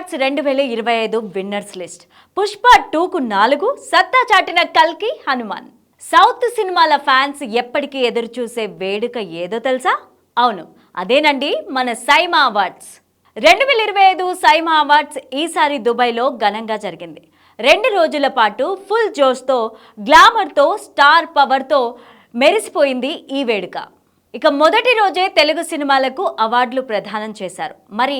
Awards రెండు వేల ఇరవై ఐదు విన్నర్స్ లిస్ట్. పుష్ప టూకు నాలుగు సత్తా చాటిన కల్కి హనుమాన్. సౌత్ సినిమాల ఫ్యాన్స్ ఎప్పటికీ ఎదురు చూసే వేడుక ఏదో తెలుసా? అవును అదేనండి మన సైమా అవార్డ్స్. రెండు వేల ఇరవై ఐదు సైమా అవార్డ్స్ ఈసారి దుబాయ్లో ఘనంగా జరిగింది. రెండు రోజుల పాటు ఫుల్ జోష్తో గ్లామర్తో స్టార్ పవర్తో మెరిసిపోయింది ఈ వేడుక. ఇక మొదటి రోజే తెలుగు సినిమాలకు అవార్డులు ప్రదానం చేశారు. మరి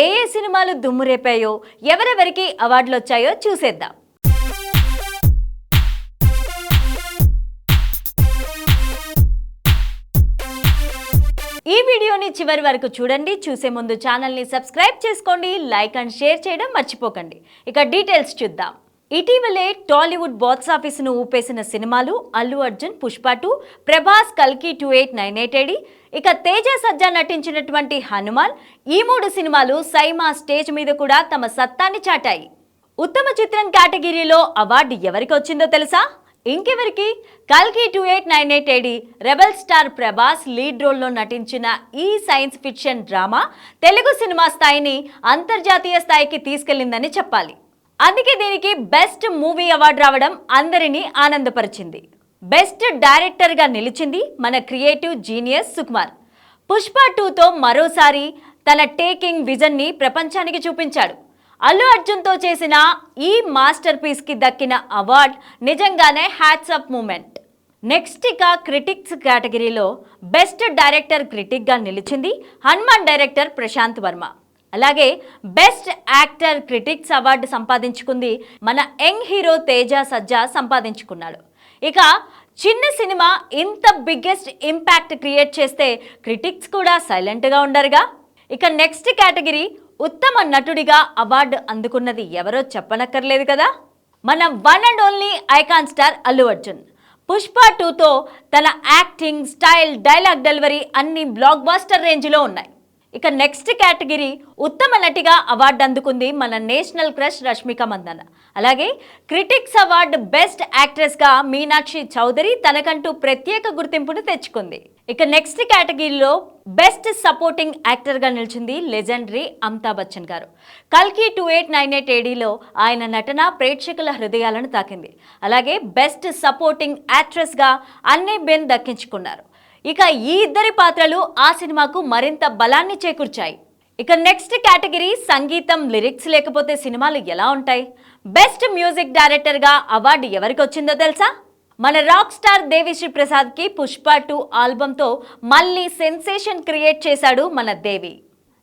ఏ ఏ సినిమాలు దుమ్మురేపాయో ఎవరెవరికి అవార్డులు వచ్చాయో చూసేద్దాం. ఈ వీడియోని చివరి వరకు చూడండి చూసే ముందు ఛానల్ని సబ్స్క్రైబ్ చేసుకోండి లైక్ అండ్ షేర్ చేయడం మర్చిపోకండి. ఇక డీటెయిల్స్ చూద్దాం. ఇటీవలే టాలీవుడ్ బాక్స్ ఆఫీసును ఊపేసిన సినిమాలు అల్లు అర్జున్ పుష్ప టూ ప్రభాస్ కల్కి two eight nine eight AD ఇక తేజ సజ్జా నటించినటువంటి హనుమాన్ ఈ మూడు సినిమాలు సైమా స్టేజ్ మీద కూడా తమ సత్తాన్ని చాటాయి. ఉత్తమ చిత్రం కేటగిరీలో అవార్డు ఎవరికి వచ్చిందో తెలుసా? ఇంకెవరికి? కల్కి two eight nine eight AD rebel star Prabhas lead రోల్లో నటించిన ఈ science fiction drama Telugu cinema స్థాయిని అంతర్జాతీయ స్థాయికి తీసుకెళ్ళిందని చెప్పాలి. అందుకే దీనికి బెస్ట్ మూవీ అవార్డు రావడం అందరినీ ఆనందపరిచింది. బెస్ట్ డైరెక్టర్గా నిలిచింది మన క్రియేటివ్ జీనియస్ సుకుమార్. పుష్ప టూతో మరోసారి తన టేకింగ్ విజన్ని ప్రపంచానికి చూపించాడు. అల్లు అర్జున్తో చేసిన ఈ మాస్టర్ పీస్కి దక్కిన అవార్డ్ నిజంగానే హ్యాట్స్ అప్ మూమెంట్. నెక్స్ట్ ఇక క్రిటిక్స్ కేటగిరీలో బెస్ట్ డైరెక్టర్ క్రిటిక్గా నిలిచింది హనుమాన్ డైరెక్టర్ ప్రశాంత్ వర్మ. అలాగే బెస్ట్ యాక్టర్ క్రిటిక్స్ అవార్డు సంపాదించుకుంది మన యంగ్ హీరో తేజ సజ్జా సంపాదించుకున్నాడు. ఇక చిన్న సినిమా ఇంత బిగ్గెస్ట్ ఇంపాక్ట్ క్రియేట్ చేస్తే క్రిటిక్స్ కూడా సైలెంట్గా ఉండరుగా? ఇక నెక్స్ట్ కేటగిరీ ఉత్తమ నటుడిగా అవార్డు అందుకున్నది ఎవరో చెప్పనక్కర్లేదు కదా? మన one and only icon star Allu Arjun. Pushpa టూతో తన యాక్టింగ్ స్టైల్ డైలాగ్ డెలివరీ అన్ని బ్లాక్ బాస్టర్ రేంజ్లో ఉన్నాయి. ఇక నెక్స్ట్ కేటగిరీ ఉత్తమ నటిగా అవార్డు అందుకుంది మన నేషనల్ క్రష్ రష్మిక మందన్న అలాగే క్రిటిక్స్ అవార్డు బెస్ట్ యాక్ట్రెస్గా మీనాక్షి చౌదరి తనకంటూ ప్రత్యేక గుర్తింపును తెచ్చుకుంది. ఇక నెక్స్ట్ కేటగిరీలో బెస్ట్ సపోర్టింగ్ యాక్టర్గా నిలిచింది లెజెండరీ అమితాబ్ బచ్చన్ గారు. కల్కి టూ ఎయిట్ నైన్ ఎయిట్ ఏడీలో ఆయన నటన ప్రేక్షకుల హృదయాలను తాకింది. అలాగే బెస్ట్ సపోర్టింగ్ యాక్ట్రెస్గా అన్నీ బెన్ దక్కించుకున్నారు. ఇక ఈ ఇద్దరి పాత్రలు ఆ సినిమాకు మరింత బలాన్ని చేకూర్చాయి. ఇక నెక్స్ట్ కేటగిరీ సంగీతం లిరిక్స్ లేకపోతే సినిమాలు ఎలా ఉంటాయి? బెస్ట్ మ్యూజిక్ డైరెక్టర్గా అవార్డు ఎవరికి వచ్చిందో తెలుసా? మన రాక్ స్టార్ దేవిశ్రీ ప్రసాద్కి పుష్ప టూ ఆల్బంతో మళ్ళీ సెన్సేషన్ క్రియేట్ చేశాడు మన దేవి.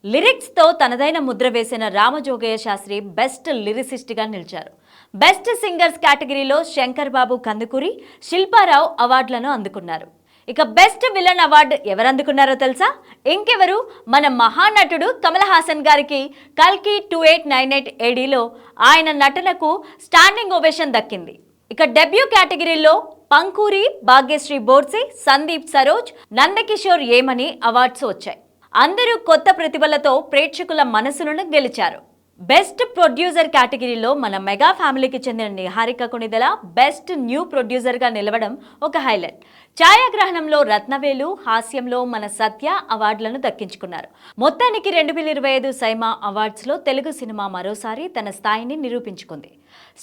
లిరిక్స్తో తనదైన ముద్ర వేసిన రామజోగయ్య శాస్త్రి బెస్ట్ లిరిసిస్ట్గా నిలిచారు. బెస్ట్ సింగర్స్ కేటగిరీలో శంకర్ బాబు కందుకూరి శిల్పారావు అవార్డులను అందుకున్నారు. ఇక బెస్ట్ విలన్ అవార్డు ఎవరు అందుకున్నారో తెలుసా? ఇంకెవరు? మన మహానటుడు కమల్ హాసన్ గారికి కల్కి టూ ఎయిట్ నైన్ ఎయిట్ ఏడీలో ఆయన నటనకు స్టాండింగ్ ఓవేషన్ దక్కింది. ఇక డెబ్యూ కేటగిరీలో పంకూరి భాగ్యశ్రీ బోర్సే సందీప్ సరోజ్ నందకిషోర్ ఏమని అవార్డ్స్ వచ్చాయి. అందరూ కొత్త ప్రతిభలతో ప్రేక్షకుల మనసులను గెలిచారు. బెస్ట్ ప్రొడ్యూసర్ కేటగిరీలో మన మెగా ఫ్యామిలీకి చెందిన నిహారిక కొనిదల బెస్ట్ న్యూ ప్రొడ్యూసర్గా నిలవడం ఒక హైలైట్. ఛాయాగ్రహణంలో రత్నవేలు హాస్యంలో మన సత్య అవార్డులను దక్కించుకున్నారు. మొత్తానికి రెండు వేల ఇరవై ఐదు సైమా అవార్డ్స్లో తెలుగు సినిమా మరోసారి తన స్థాయిని నిరూపించుకుంది.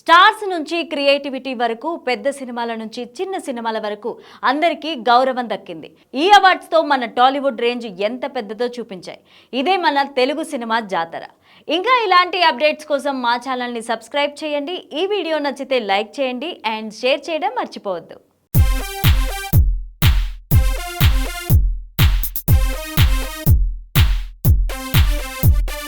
స్టార్స్ నుంచి క్రియేటివిటీ వరకు పెద్ద సినిమాల నుంచి చిన్న సినిమాల వరకు అందరికీ గౌరవం దక్కింది. ఈ అవార్డ్స్తో మన టాలీవుడ్ రేంజ్ ఎంత పెద్దదో చూపించాయి. ఇదే మన తెలుగు సినిమా జాతర. ఇంకా ఇలాంటి అప్డేట్స్ కోసం మా ఛానల్ని సబ్స్క్రైబ్ చేయండి. ఈ వీడియో నచ్చితే లైక్ చేయండి అండ్ షేర్ చేయడం మర్చిపోవద్దు.